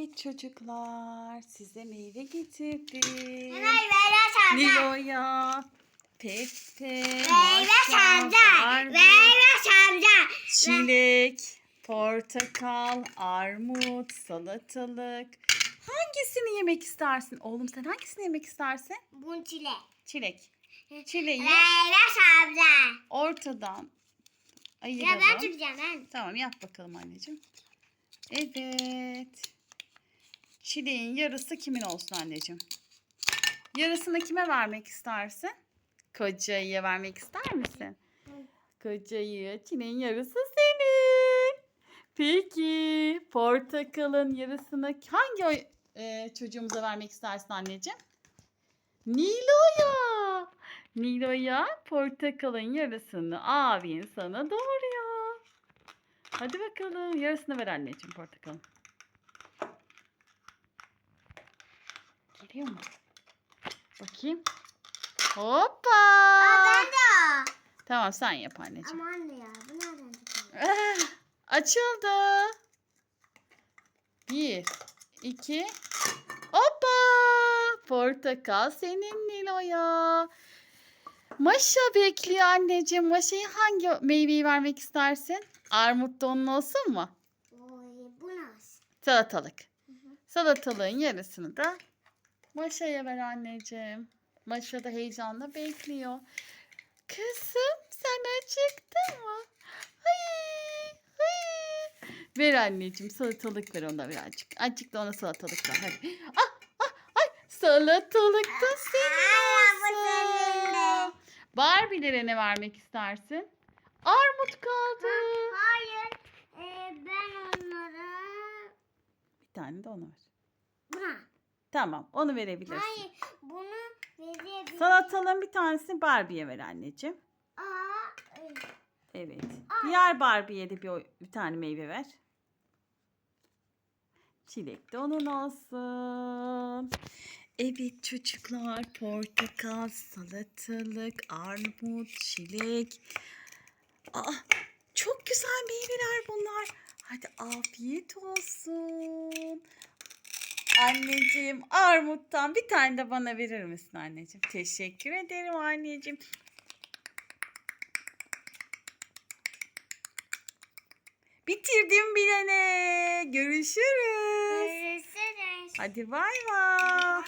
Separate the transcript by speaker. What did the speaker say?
Speaker 1: Evet çocuklar size meyve getirdim.
Speaker 2: Meyve sancar.
Speaker 1: Nilo'ya, Pepe,
Speaker 2: Meyve.
Speaker 1: Barbie,
Speaker 2: Meyve sancar.
Speaker 1: çilek, portakal, armut, salatalık. Hangisini yemek istersin? Oğlum sen hangisini yemek istersin?
Speaker 2: Bu çile.
Speaker 1: Çilek. Çileği
Speaker 2: Meyve sancar.
Speaker 1: ortadan
Speaker 2: Ya
Speaker 1: ayıralım.
Speaker 2: ben tutacağım ben.
Speaker 1: Tamam yap bakalım anneciğim. Evet. Çileğin yarısı kimin olsun anneciğim? Yarısını kime vermek istersin? Kocayıya vermek ister misin? Kocayı, çileğin yarısı senin. Peki, portakalın yarısını hangi e, çocuğumuza vermek istersin anneciğim? Nilo'ya. Nilo'ya portakalın yarısını abin sana doğuruyor. Hadi bakalım. Yarısını ver anneciğim portakalın. Geliyor mu? Bakayım. Hoppa.
Speaker 2: Aa, ben de.
Speaker 1: Tamam sen yap anneciğim.
Speaker 2: Ama anne ya bu nereden?
Speaker 1: Eh, açıldı. Bir, iki, hoppa! Portakal senin Nilo'ya. Maşa bekliyor anneciğim. Maşa'ya hangi meyveyi vermek istersin? Armut da onun olsun mu?
Speaker 2: Oy bu nasıl?
Speaker 1: Salatalık. Salatalığın yarısını da Maşa'ya ver anneciğim. Maşa da heyecanla bekliyor. Kızım sen acıktın mı? Ay, ay. Ver anneciğim salatalık ver ona birazcık. Azıcık da ona salatalık ver hadi. Ah, ah, ay. Salatalık da senin olsun. Barbie'lere ne vermek istersin? Armut kaldı.
Speaker 2: Hayır. Ee, ben onlara...
Speaker 1: Bir tane de ona ver. Tamam onu verebilirsin.
Speaker 2: Hayır. Bunu verebilirim.
Speaker 1: Salatalığın bir tanesini Barbie'ye ver anneciğim.
Speaker 2: Aa,
Speaker 1: Evet. Diğer Barbie'ye de bir, bir tane meyve ver. Çilek de onun olsun. Evet çocuklar portakal, salatalık, armut, çilek. Aa, çok güzel meyveler bunlar. Hadi afiyet olsun. Anneciğim armuttan bir tane de bana verir misin anneciğim? Teşekkür ederim anneciğim. Bitirdim bilene. Görüşürüz.
Speaker 2: görüşürüz.
Speaker 1: Hadi bay bay.